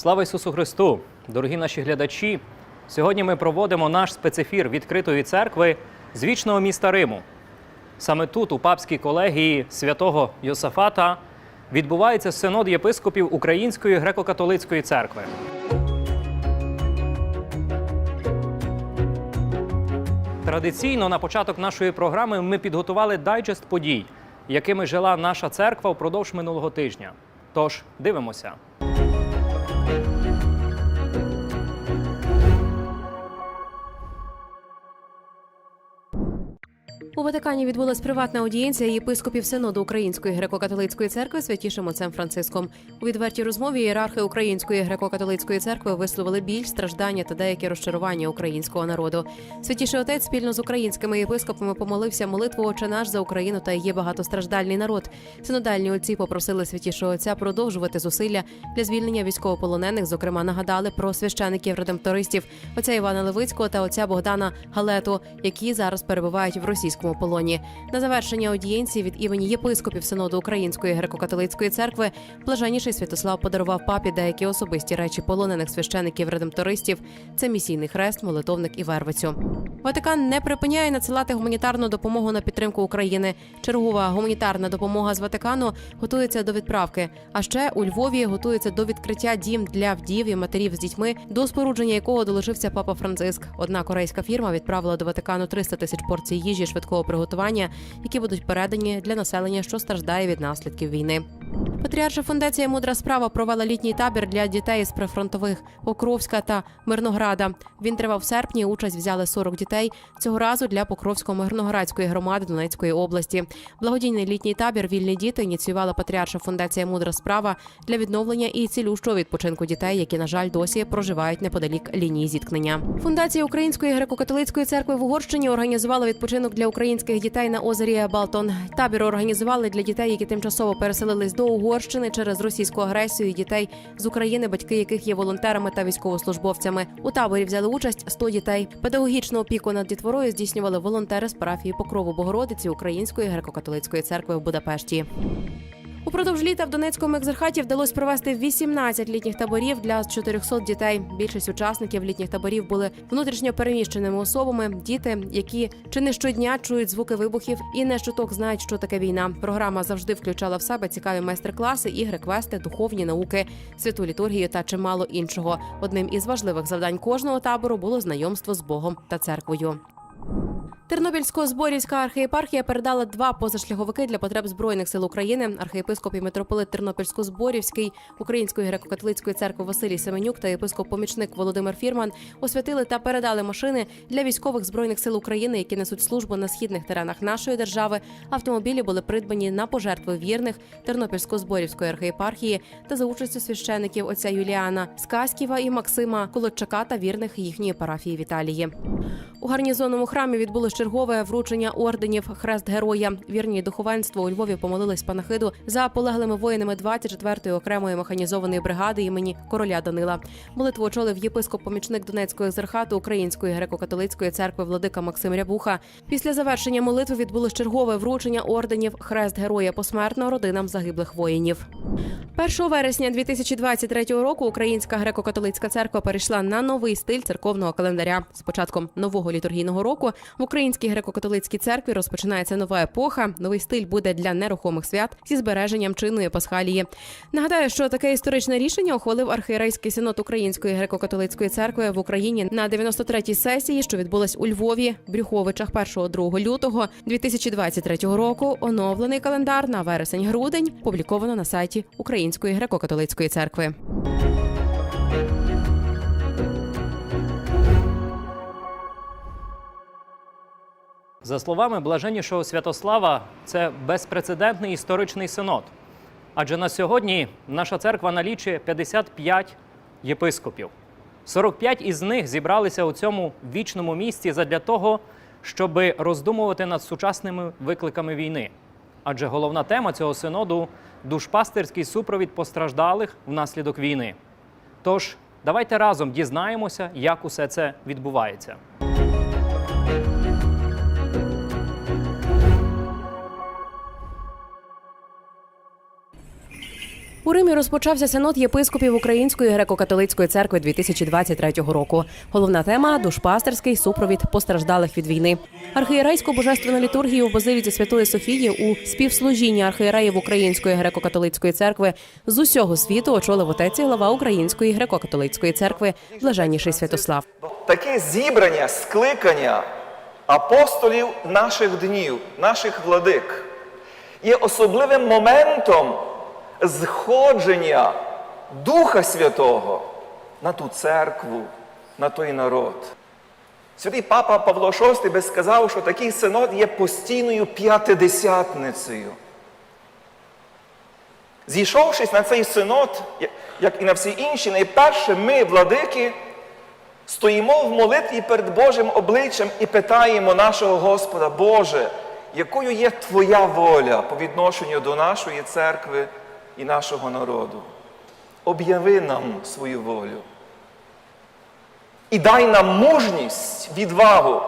Слава Ісусу Христу! Дорогі наші глядачі! Сьогодні ми проводимо наш спецефір відкритої церкви з вічного міста Риму. Саме тут, у папській колегії святого Йосафата, відбувається синод єпископів Української греко-католицької церкви. Традиційно на початок нашої програми ми підготували дайджест подій, якими жила наша церква впродовж минулого тижня. Тож дивимося. У Ватикані відбулась приватна аудієнція єпископів синоду Української греко-католицької церкви святішим отцем Франциском. У відвертій розмові ієрархи Української греко-католицької церкви висловили біль, страждання та деякі розчарування українського народу. Святіший отець спільно з українськими єпископами помолився молитву «Отче наш за Україну та її багатостраждальний народ. Синодальні отці попросили святішого отця продовжувати зусилля для звільнення військовополонених. Зокрема, нагадали про священиків редемптористів отця Івана Левицького та отця Богдана Галету, які зараз перебувають в російському полоні. На завершення аудієнції від імені єпископів синоду Української греко-католицької церкви блаженніший Святослав подарував папі деякі особисті речі полонених священиків редемптористів. Це місійний хрест, молитовник і вервицю. Ватикан не припиняє надсилати гуманітарну допомогу на підтримку України. Чергова гуманітарна допомога з Ватикану готується до відправки. А ще у Львові готується до відкриття дім для вдів і матерів з дітьми, до спорудження якого долучився папа Франциск. Одна корейська фірма відправила до Ватикану 300 тисяч порцій їжі швидкого приготування, які будуть передані для населення, що страждає від наслідків війни. Патріарша фундація Мудра справа провела літній табір для дітей з прифронтових Покровська та Мирнограда. Він тривав в серпні. Участь взяли 40 дітей. Цього разу для Покровсько-Мирноградської громади Донецької області. Благодійний літній табір Вільні діти ініціювала Патріарша фундація Мудра справа для відновлення і цілющого відпочинку дітей, які на жаль досі проживають неподалік лінії зіткнення. Фундація Української греко-католицької церкви в Угорщині організувала відпочинок для українських дітей на озері Балтон. Табір організували для дітей, які тимчасово переселились до Угорщини через російську агресію. Дітей з України, батьки яких є волонтерами та військовослужбовцями. У таборі взяли участь 100 дітей. Педагогічну опіку над дітворою здійснювали волонтери з парафії Покрову Богородиці Української греко-католицької церкви в Будапешті. Упродовж літа в Донецькому екзархаті вдалося провести 18 літніх таборів для 400 дітей. Більшість учасників літніх таборів були внутрішньо переміщеними особами, діти, які чи не щодня чують звуки вибухів і не щоток знають, що таке війна. Програма завжди включала в себе цікаві майстер-класи, ігри, квести, духовні науки, святу літургію та чимало іншого. Одним із важливих завдань кожного табору було знайомство з Богом та церквою. Тернопільсько-зборівська архієпархія передала два позашляховики для потреб збройних сил України. Архієпископ і митрополит Тернопільсько-зборівський Української греко-католицької церкви Василій Семенюк та єпископ-помічник Володимир Фірман освятили та передали машини для військових збройних сил України, які несуть службу на східних теренах нашої держави. Автомобілі були придбані на пожертви вірних Тернопільсько-зборівської архієпархії та за участю священиків отця Юліана Сказківа і Максима Колодчака та вірних їхньої парафії Віталії. У гарнізонному храмі відбулось чергове вручення орденів Хрест Героя. Вірні духовенство у Львові помолились панахиду за полеглими воїнами 24-ї окремої механізованої бригади імені короля Данила. Молитву очолив єпископ-помічник Донецького екзархату Української греко-католицької церкви владика Максим Рябуха. Після завершення молитви відбулось чергове вручення орденів Хрест Героя посмертно родинам загиблих воїнів. 1 вересня 2023 року Українська греко-католицька церква перейшла на новий стиль церковного календаря. З початком нового літургійного року в Українській греко-католицькій церкві розпочинається нова епоха. Новий стиль буде для нерухомих свят зі збереженням чинної пасхалії. Нагадаю, що таке історичне рішення ухвалив архієрейський синод Української греко-католицької церкви в Україні на 93-й сесії, що відбулась у Львові, Брюховичах 1-2 лютого 2023 року. Оновлений календар на вересень-грудень публіковано на сайті Української греко-католицької церкви. За словами блаженнішого Святослава, це безпрецедентний історичний синод. Адже на сьогодні наша церква налічує 55 єпископів. 45 із них зібралися у цьому вічному місці задля того, щоб роздумувати над сучасними викликами війни. Адже головна тема цього синоду душпастерський супровід постраждалих внаслідок війни. Тож, давайте разом дізнаємося, як усе це відбувається. У Римі розпочався синод єпископів Української греко-католицької церкви 2023 року. Головна тема душпастерський супровід постраждалих від війни. Архієрейську божественну літургію в базиліці Святої Софії у співслужінні архієреїв Української греко-католицької церкви з усього світу очолив отець і глава Української греко-католицької церкви Блаженніший Святослав. Таке зібрання, скликання апостолів наших днів, наших владик, є особливим моментом зходження Духа Святого на ту церкву, на той народ. Святий папа Павло VI би сказав, що такий синод є постійною п'ятидесятницею. Зійшовшись на цей синод, як і на всі інші, найперше ми, владики, стоїмо в молитві перед Божим обличчям і питаємо нашого Господа, Боже, якою є Твоя воля по відношенню до нашої церкви і нашого народу? Об'яви нам свою волю. І дай нам мужність, відвагу,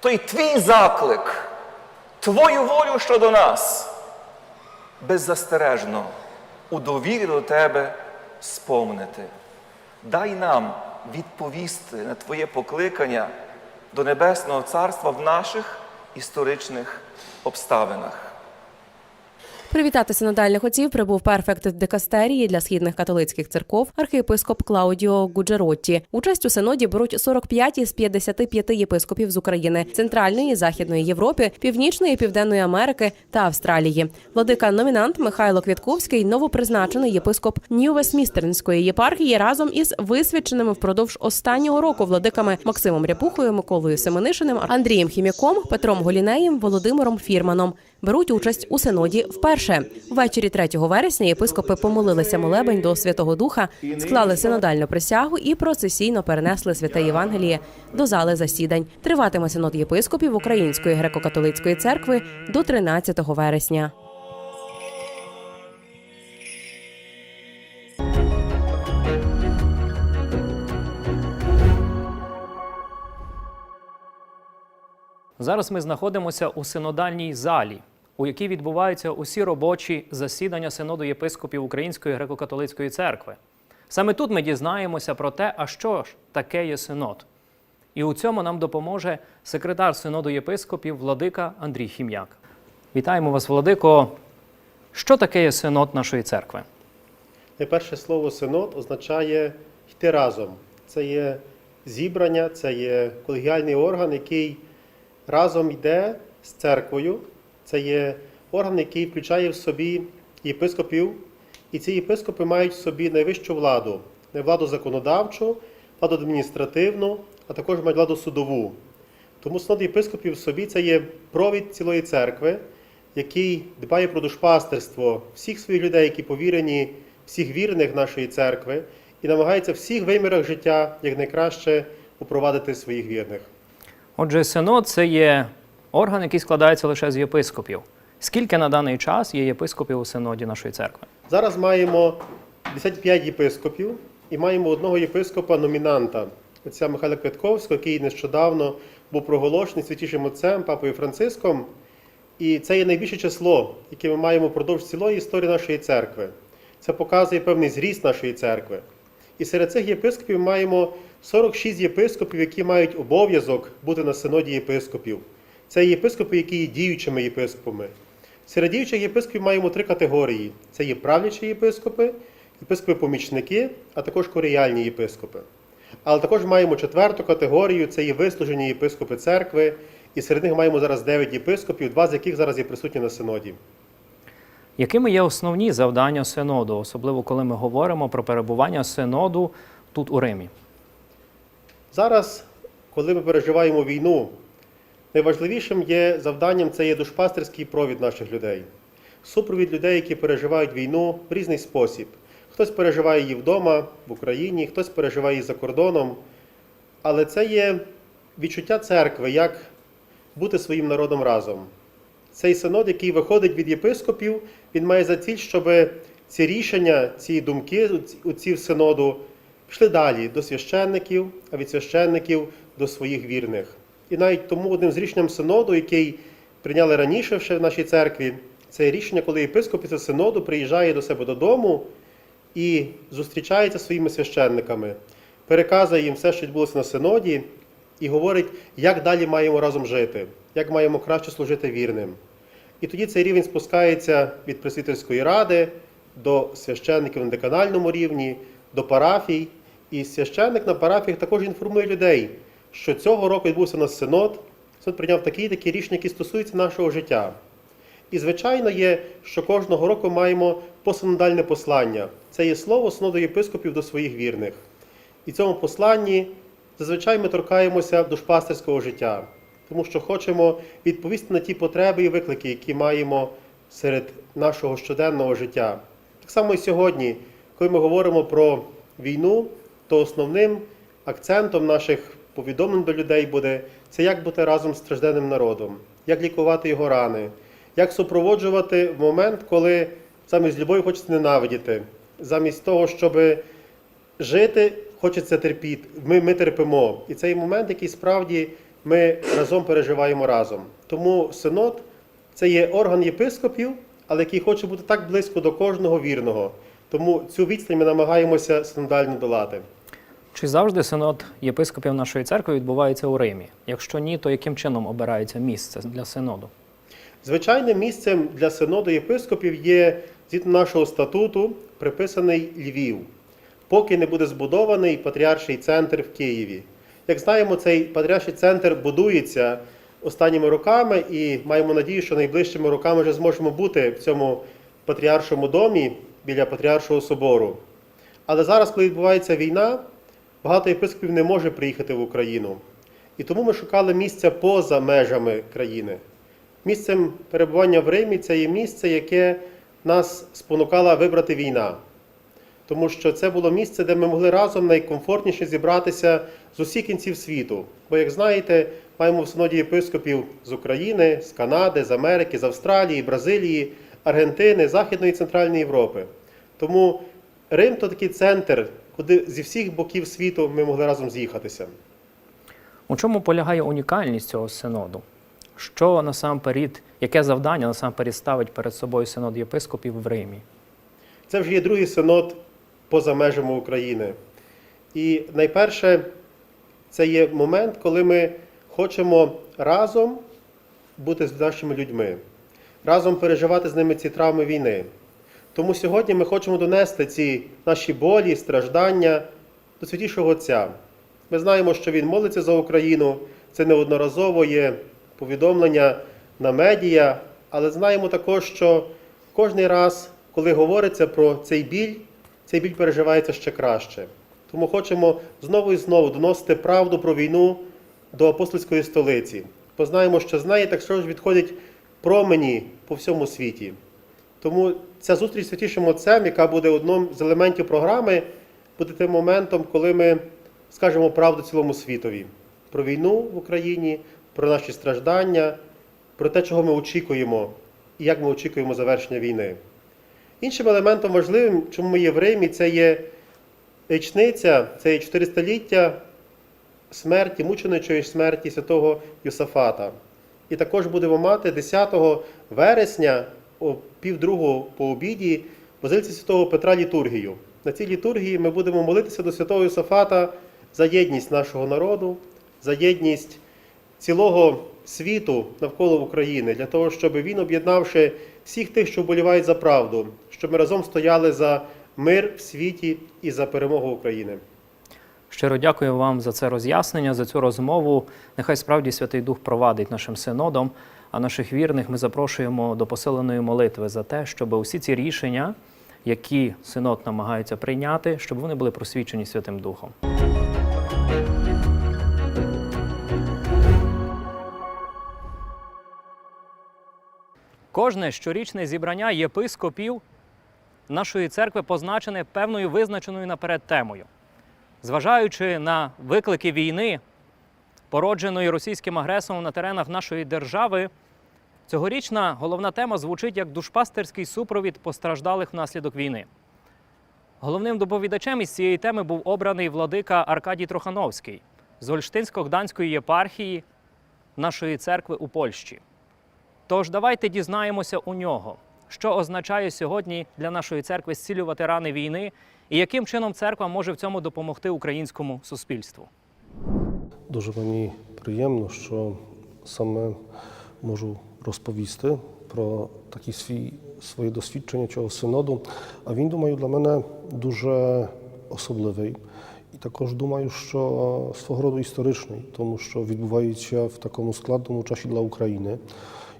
той твій заклик, Твою волю щодо нас беззастережно у довірі до Тебе сповнити. Дай нам відповісти на Твоє покликання до Небесного Царства в наших історичних обставинах. Привітати синодальних отців прибув перфект декастерії для східних католицьких церков архієпископ Клаудіо Гуджеротті. Участь у синоді беруть 45 із 55 єпископів з України, Центральної, Західної Європи, Північної, Південної Америки та Австралії. Владика номінант Михайло Квітковський, новопризначений єпископ Нью-Вестмістернської єпархії, разом із висвяченими впродовж останнього року владиками Максимом Ряпухою, Миколою Семенишиним, Андрієм Хіміком, Петром Голінеєм, Володимиром Фірманом. Беруть участь у синоді вперше. Ввечері 3 вересня єпископи помолилися молебень до Святого Духа, склали синодальну присягу і процесійно перенесли святе Євангеліє до зали засідань. Триватиме синод єпископів Української греко-католицької церкви до 13 вересня. Зараз ми знаходимося у синодальній залі, у якій відбуваються усі робочі засідання синоду єпископів Української греко-католицької церкви. Саме тут ми дізнаємося про те, а що ж таке є синод. І у цьому нам допоможе секретар синоду єпископів Владика Андрій Хім'як. Вітаємо вас, Владико. Що таке є синод нашої церкви? Найперше слово синод означає йти разом. Це є зібрання, це є колегіальний орган, який разом йде з церквою. Це є орган, який включає в собі єпископів, і ці єпископи мають в собі найвищу владу, владу законодавчу, владу адміністративну, а також мають владу судову. Тому синод єпископів в собі це є провід цілої церкви, який дбає про душпастерство всіх своїх людей, які повірені, всіх вірних нашої церкви, і намагається в всіх вимірах життя якнайкраще упровадити своїх вірних. Отже, синод це є орган, який складається лише з єпископів. Скільки на даний час є єпископів у синоді нашої церкви? Зараз маємо 55 єпископів і маємо одного єпископа номінанта, отця Михайла Квятковського, який нещодавно був проголошений святішим отцем Папою Франциском. І це є найбільше число, яке ми маємо впродовж цілої історії нашої церкви. Це показує певний зріст нашої церкви. І серед цих єпископів маємо 46 єпископів, які мають обов'язок бути на синоді єпископів. Це єпископи, які є діючими єпископами. Серед діючих єпископів маємо три категорії: це є правлячі єпископи, єпископи-помічники, а також коріальні єпископи. Але також маємо четверту категорію це є вислужені єпископи церкви, і серед них маємо зараз 9 єпископів, два з яких зараз є присутні на синоді. Якими є основні завдання синоду, особливо коли ми говоримо про перебування синоду тут у Римі? Зараз, коли ми переживаємо війну, найважливішим є завданням це є душпастерський провід наших людей. Супровід людей, які переживають війну в різний спосіб. Хтось переживає її вдома, в Україні, хтось переживає її за кордоном. Але це є відчуття церкви, як бути своїм народом разом. Цей синод, який виходить від єпископів, він має за ціль, щоб ці рішення, ці думки у ці синоду пішли далі до священників, а від священників до своїх вірних. І навіть тому одним з рішенням синоду, який прийняли раніше ще в нашій церкві, Це рішення, коли єпископ після синоду приїжджає до себе додому і зустрічається своїми священниками, переказує їм все, що відбулося на синоді, і говорить, як далі маємо разом жити, як маємо краще служити вірним. І тоді цей рівень спускається від пресвітерської ради до священників на деканальному рівні, до парафій. І священник на парафіях також інформує людей, що цього року відбувся у нас синод. Синод прийняв такі такі рішення, які стосуються нашого життя. І, звичайно, є, що кожного року маємо посинодальне послання. Це є слово синоду єпископів до своїх вірних. І в цьому посланні зазвичай ми торкаємося душпастерського життя, тому що хочемо відповісти на ті потреби і виклики, які маємо серед нашого щоденного життя. Так само і сьогодні, коли ми говоримо про війну, то основним акцентом наших повідомлень до людей буде це як бути разом з стражденним народом, як лікувати його рани, як супроводжувати в момент, коли замість любові хочеться ненавидіти, замість того, щоб жити, хочеться терпіти. Ми, ми терпимо. І цей момент, який справді ми разом переживаємо разом. Тому синод це є орган єпископів, але який хоче бути так близько до кожного вірного. Тому цю відстань ми намагаємося синодально долати. Чи завжди синод єпископів нашої церкви відбувається у Римі? Якщо ні, то яким чином обирається місце для синоду? Звичайним місцем для синоду єпископів є згідно нашого статуту приписаний Львів, поки не буде збудований патріарший центр в Києві. Як знаємо, цей патріарший центр будується останніми роками, і маємо надію, що найближчими роками вже зможемо бути в цьому патріаршому домі біля патріаршого собору. Але зараз, коли відбувається війна, багато єпископів не може приїхати в Україну. І тому ми шукали місця поза межами країни. Місцем перебування в Римі це є місце, яке нас спонукала вибрати війна. Тому що це було місце, де ми могли разом найкомфортніше зібратися з усіх кінців світу. Бо, як знаєте, маємо в синоді єпископів з України, з Канади, з Америки, з Австралії, Бразилії, Аргентини, Західної і Центральної Європи. Тому Рим то такий центр, куди зі всіх боків світу ми могли разом з'їхатися. У чому полягає унікальність цього синоду? Що насамперед, яке завдання насамперед ставить перед собою синод єпископів в Римі? Це вже є другий синод поза межами України. І найперше, це є момент, коли ми хочемо разом бути з нашими людьми, разом переживати з ними ці травми війни. Тому сьогодні ми хочемо донести ці наші болі, страждання до святішого Отця. Ми знаємо, що Він молиться за Україну, це неодноразово є повідомлення на медіа, але знаємо також, що кожний раз, коли говориться про цей біль, цей біль переживається ще краще. Тому хочемо знову і знову доносити правду про війну до апостольської столиці. Бо знаємо, що з неї так що ж відходять промені по всьому світі. Тому ця зустріч з святішим Отцем, яка буде одним з елементів програми, буде тим моментом, коли ми скажемо правду цілому світові про війну в Україні, про наші страждання, про те, чого ми очікуємо і як ми очікуємо завершення війни. Іншим елементом важливим, чому ми є в Римі, це є річниця, це є 400-ліття смерті, мученичої смерті святого Юсафата. І також будемо мати 10 вересня півдругого по обіді в Святого Петра літургію. На цій літургії ми будемо молитися до святого Юсафата за єдність нашого народу, за єдність цілого світу навколо України, для того, щоб він, об'єднавши всіх тих, що вболівають за правду, щоб ми разом стояли за мир в світі і за перемогу України. Щиро дякую вам за це роз'яснення, за цю розмову. Нехай справді Святий Дух провадить нашим синодом, а наших вірних ми запрошуємо до посиленої молитви за те, щоб усі ці рішення, які синод намагається прийняти, щоб вони були просвічені Святим Духом. Кожне щорічне зібрання єпископів нашої церкви позначене певною визначеною наперед темою. Зважаючи на виклики війни, породженої російським агресором на теренах нашої держави, цьогорічна головна тема звучить як душпастерський супровід постраждалих внаслідок війни. Головним доповідачем із цієї теми був обраний владика Аркадій Трохановський з Гольштинсько-Гданської єпархії нашої церкви у Польщі. Тож давайте дізнаємося у нього, що означає сьогодні для нашої церкви зцілювати рани війни, і яким чином церква може в цьому допомогти українському суспільству. Дуже мені приємно, що саме можу розповісти про такі свій, свої досвідчення цього синоду. А він, думаю, для мене дуже особливий. І також думаю, що свого роду історичний, тому що відбувається в такому складному часі для України.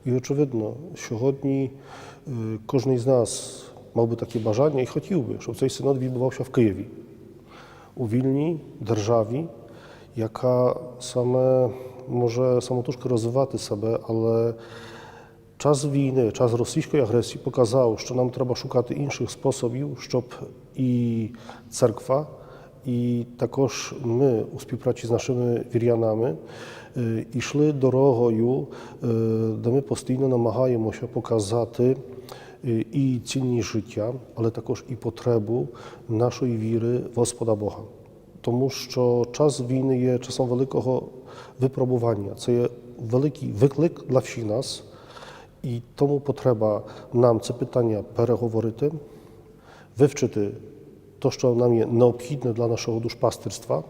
І очевидно, сьогодні е, кожен з нас мав би таке бажання і хотів би, щоб цей синод відбувався в Києві у вільній державі, яка саме може самотужки розвивати себе, але час війни, час російської агресії показав, що нам треба шукати інших способів, щоб і церква, і також ми у співпраці з нашими вір'янами е, йшли дорогою, е, де ми постійно намагаємося показати е, і цінність життя, але також і потребу нашої віри в Господа Бога. Тому що час війни є часом великого випробування. Це є великий виклик для всіх нас, і тому потреба нам це питання переговорити, вивчити те, що нам є необхідне для нашого душпастирства,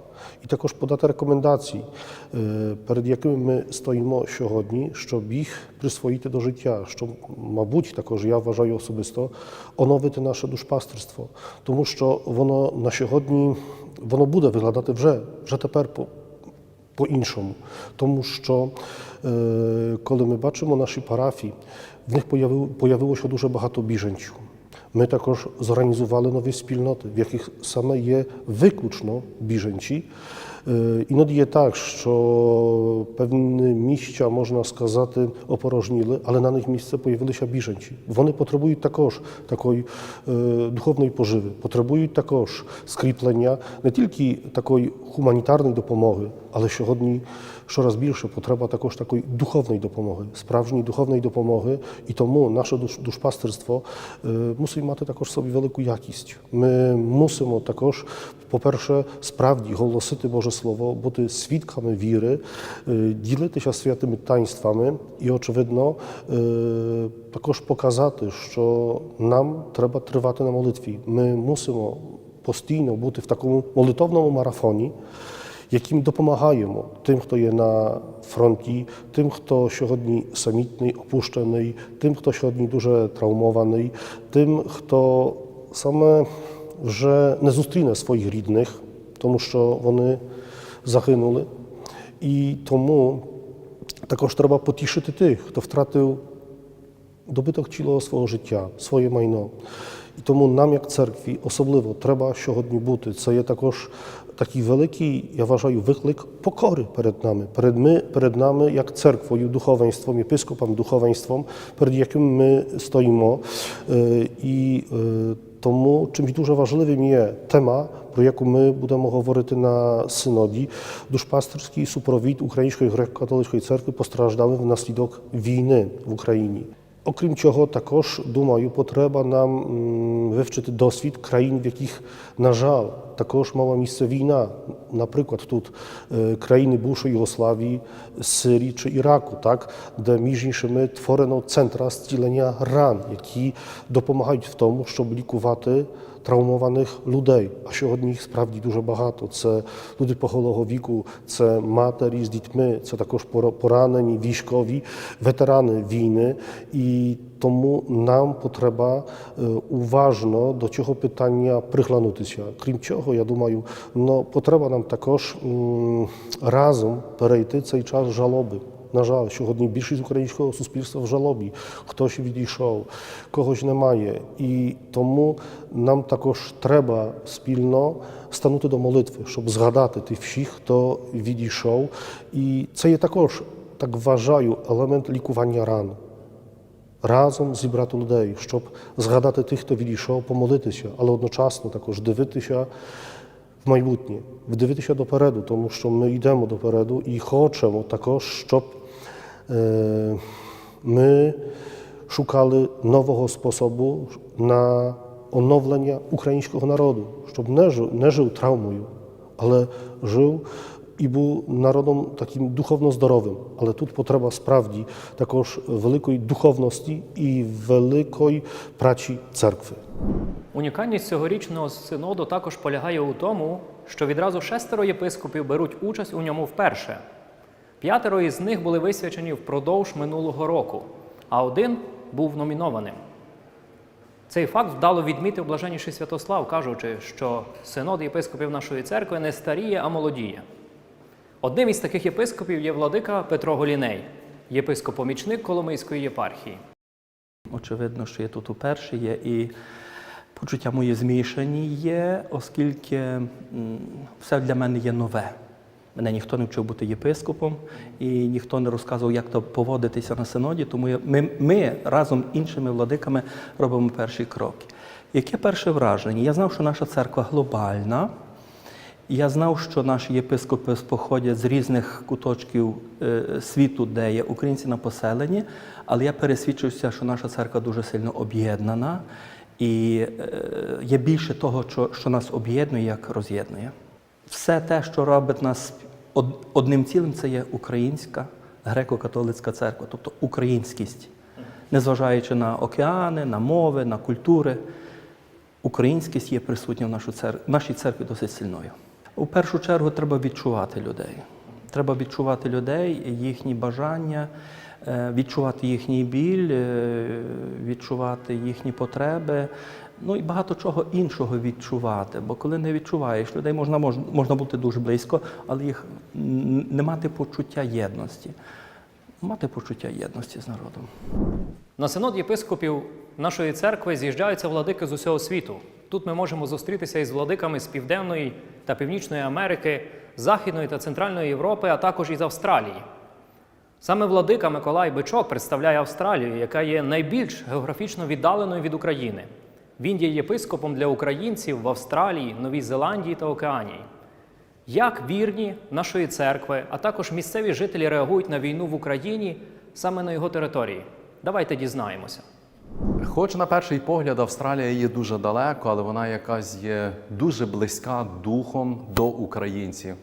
і також подати рекомендації, е, перед якими ми стоїмо сьогодні, щоб їх присвоїти до життя, щоб, мабуть, також я вважаю особисто оновити наше душпастерство, тому що воно на сьогодні воно буде виглядати вже, вже тепер по, по-іншому. Тому що е, коли ми бачимо наші парафії, в них появи, появилося дуже багато біженців. Ми також зорганізували нові спільноти, в яких саме є виключно біженці. Е, Іноді є так, що певні місця, можна сказати, опорожніли, але на них місце появилися біженці. Вони потребують також такої е, духовної поживи, потребують також скріплення не тільки такої гуманітарної допомоги, але сьогодні щораз більше потреба також такої духовної допомоги, справжньої духовної допомоги. І тому наше душпастерство е, мусить мати також собі велику якість. Ми мусимо також, по-перше, справді голосити Боже Слово, бути свідками віри, е, ділитися святими таїнствами і, очевидно, е, також показати, що нам треба тривати на молитві. Ми мусимо постійно бути в такому молитовному марафоні яким допомагаємо тим, хто є на фронті, тим, хто сьогодні самітний, опущений, тим, хто сьогодні дуже травмований, тим, хто саме вже не зустріне своїх рідних, тому що вони загинули. І тому також треба потішити тих, хто втратив добиток цілого свого життя, своє майно. І тому нам, як церкві, особливо треба сьогодні бути. Це є також такий великий, я вважаю, виклик покори перед нами, перед, ми, перед нами, як церквою, духовенством, єпископом, духовенством, перед яким ми стоїмо. Е, І е, тому чимось дуже важливим є тема, про яку ми будемо говорити на synoді, duszpasterський супровід Української греко-католицької церкви постраждалим внаслідок війни в Україні. Окрім цього, також думаю, потреба нам вивчити досвід країн, в яких, на жаль, також мала місце війна. Наприклад, тут е, країни бувшої Югославії, Сирії чи Іраку, так, де між іншими творено центра зцілення ран, які допомагають в тому, щоб лікувати травмованих людей. А сьогодні їх справді дуже багато. Це люди похилого віку, це матері з дітьми, це також пора- поранені військові, ветерани війни. І тому нам потреба уважно до цього питання приглянутися. Крім цього, я думаю, ну, потреба нам також разом перейти цей час жалоби. На жаль, сьогодні більшість українського суспільства в жалобі. Хтось відійшов, когось немає. І тому нам також треба спільно станути до молитви, щоб згадати тих всіх, хто відійшов. І це є також, так вважаю, елемент лікування ран. Разом зібрати людей, щоб згадати тих, хто відійшов, помолитися, але одночасно також дивитися в майбутнє, дивитися допереду, тому що ми йдемо допереду і хочемо також, щоб е, ми шукали нового способу на оновлення українського народу, щоб не жив, не жив але жив і був народом таким духовно здоровим. Але тут потреба справді також великої духовності і великої праці церкви. Унікальність цьогорічного синоду також полягає у тому, що відразу шестеро єпископів беруть участь у ньому вперше. П'ятеро із них були висвячені впродовж минулого року, а один був номінованим. Цей факт вдало відмітив блаженніший Святослав, кажучи, що синод єпископів нашої церкви не старіє, а молодіє. Одним із таких єпископів є владика Петро Голіней, єпископ-помічник Коломийської єпархії. Очевидно, що я тут уперше є, і почуття мої змішані є, оскільки все для мене є нове. Мене ніхто не вчив бути єпископом, і ніхто не розказував, як то поводитися на синоді, тому ми, ми разом з іншими владиками робимо перші кроки. Яке перше враження? Я знав, що наша церква глобальна. Я знав, що наші єпископи походять з різних куточків е, світу, де є українці на поселенні, але я пересвідчився, що наша церква дуже сильно об'єднана, і е, є більше того, що, що нас об'єднує, як роз'єднує. Все те, що робить нас од- одним цілим, це є українська греко-католицька церква, тобто українськість, незважаючи на океани, на мови, на культури. Українськість є присутня в нашу цер... в нашій церкві досить сильною. У першу чергу треба відчувати людей. Треба відчувати людей, їхні бажання, відчувати їхній біль, е, відчувати їхні потреби. Ну і багато чого іншого відчувати. Бо коли не відчуваєш людей, можна, можна бути дуже близько, але їх не мати почуття єдності. Мати почуття єдності з народом. На синод єпископів нашої церкви з'їжджаються владики з усього світу. Тут ми можемо зустрітися із владиками з Південної та Північної Америки, Західної та Центральної Європи, а також із Австралії. Саме владика Миколай Бичок представляє Австралію, яка є найбільш географічно віддаленою від України. Він є єпископом для українців в Австралії, Новій Зеландії та Океанії. Як вірні нашої церкви, а також місцеві жителі реагують на війну в Україні саме на його території? Давайте дізнаємося. Хоч на перший погляд Австралія є дуже далеко, але вона якась є дуже близька духом до українців.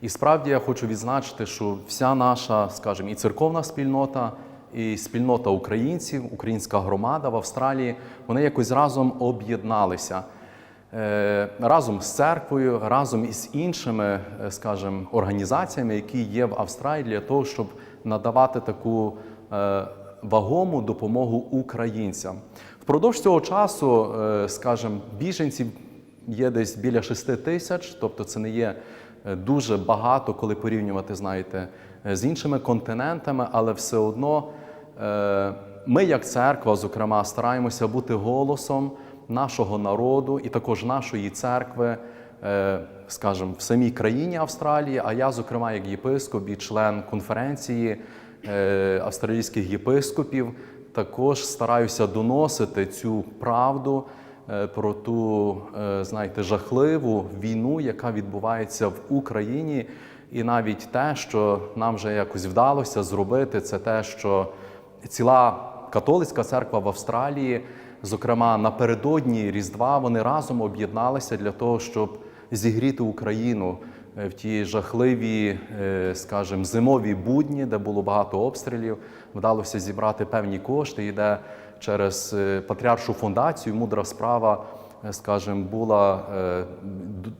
І справді я хочу відзначити, що вся наша, скажімо, і церковна спільнота, і спільнота українців, українська громада в Австралії, вони якось разом об'єдналися. Е, Разом з церквою, разом із іншими, е, скажімо, організаціями, які є в Австралії, для того, щоб надавати таку е, вагому допомогу українцям. Впродовж цього часу, скажімо, біженців є десь біля 6 тисяч, тобто це не є дуже багато, коли порівнювати, знаєте, е, з іншими континентами, але все одно е, ми, як церква, зокрема, стараємося бути голосом нашого народу і також нашої церкви, е, скажімо, в самій країні Австралії. А я, зокрема, як єпископ і член конференції е, австралійських єпископів, також стараюся доносити цю правду е, про ту, е, знаєте, жахливу війну, яка відбувається в Україні. І навіть те, що нам вже якось вдалося зробити, це те, що ціла католицька церква в Австралії, зокрема напередодні Різдва, вони разом об'єдналися для того, щоб зігріти Україну е, в ті жахливі, е, скажімо, зимові будні, де було багато обстрілів. Вдалося зібрати певні кошти, і де через е, патріаршу фундацію мудра справа. е, Скажімо, була, е,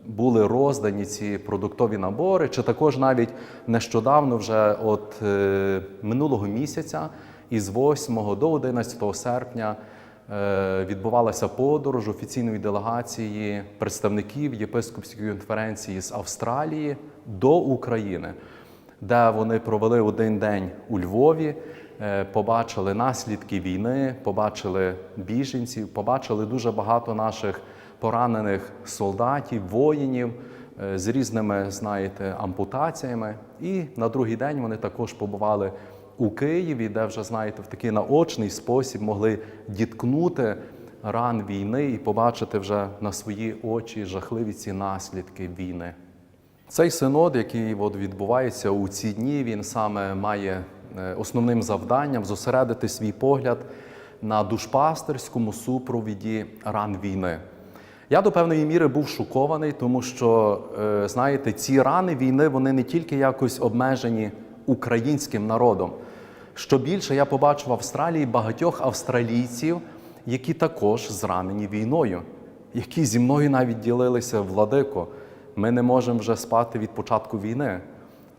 були роздані ці продуктові набори, чи також навіть нещодавно, вже от минулого місяця, із 8 до 11 серпня відбувалася подорож офіційної делегації представників єпископської конференції з Австралії до України, де вони провели один день у Львові, побачили наслідки війни, побачили біженців, побачили дуже багато наших поранених солдатів, воїнів е, з різними, знаєте, ампутаціями. І на другий день вони також побували у Києві, де вже знаєте, в такий наочний спосіб могли діткнути ран війни і побачити вже на свої очі жахливі ці наслідки війни. Цей синод, який от відбувається у ці дні, він саме має е, основним завданням зосередити свій погляд на душпастерському супровіді ран війни. Я до певної міри був шокований, тому що, е, знаєте, ці рани війни вони не тільки якось обмежені українським народом. Що більше, я побачив в Австралії багатьох австралійців, які також зранені війною, які зі мною навіть ділилися владико. Ми не можемо вже спати від початку війни.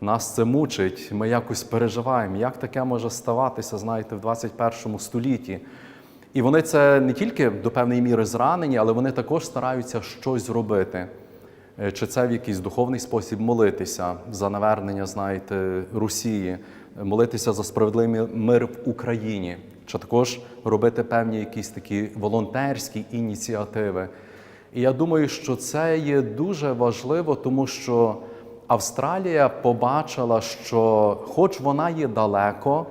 Нас це мучить, ми якось переживаємо. Як таке може ставатися, знаєте, в 21 столітті? І вони це не тільки до певної міри зранені, але вони також стараються щось зробити. Е, Чи це в якийсь духовний спосіб молитися за навернення, знаєте, Росії, молитися за справедливий мир в Україні, чи також робити певні якісь такі волонтерські ініціативи. І я думаю, що це є дуже важливо, тому що Австралія побачила, що, хоч вона є далеко,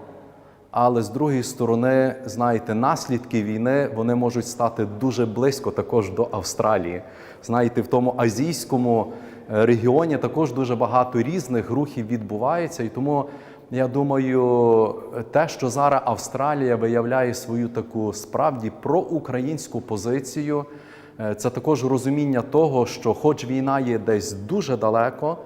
але з другої сторони, знаєте, наслідки війни вони можуть стати дуже близько також до Австралії. Знаєте, в тому азійському е, регіоні також дуже багато різних рухів відбувається, і тому я думаю, те, що зараз Австралія виявляє свою таку справді проукраїнську позицію, е, це також розуміння того, що, хоч війна є десь дуже далеко,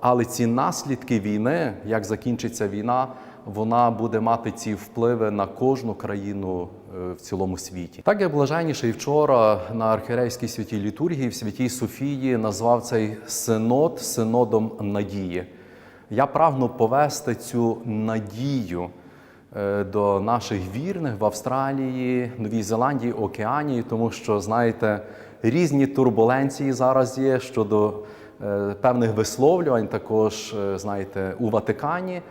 але ці наслідки війни, як закінчиться війна, вона буде мати ці впливи на кожну країну е, в цілому світі. Так як блаженніший вчора на архірейській святій літургії в святій Софії назвав цей синод синодом надії. Я прагну повести цю надію е, до наших вірних в Австралії, Новій Зеландії, Океанії, тому що, знаєте, різні турбуленції зараз є щодо певних висловлювань, також, е, знаєте, у Ватикані.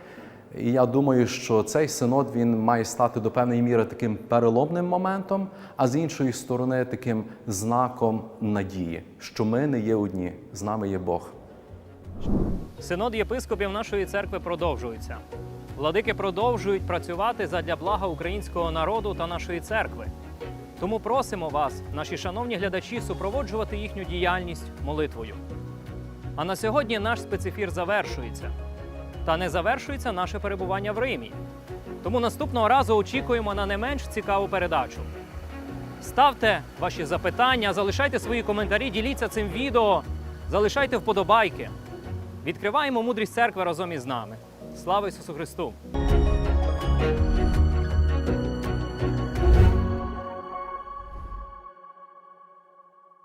І я думаю, що цей синод він має стати до певної міри таким переломним моментом, а з іншої сторони, таким знаком надії, що ми не є одні, з нами є Бог. Синод єпископів нашої церкви продовжується. Владики продовжують працювати задля блага українського народу та нашої церкви. Тому просимо вас, наші шановні глядачі, супроводжувати їхню діяльність молитвою. А на сьогодні наш спецефір завершується. Та не завершується наше перебування в Римі. Тому наступного разу очікуємо на не менш цікаву передачу. Ставте ваші запитання, залишайте свої коментарі, діліться цим відео, залишайте вподобайки. Відкриваємо мудрість церкви разом із нами. Слава Ісусу Христу!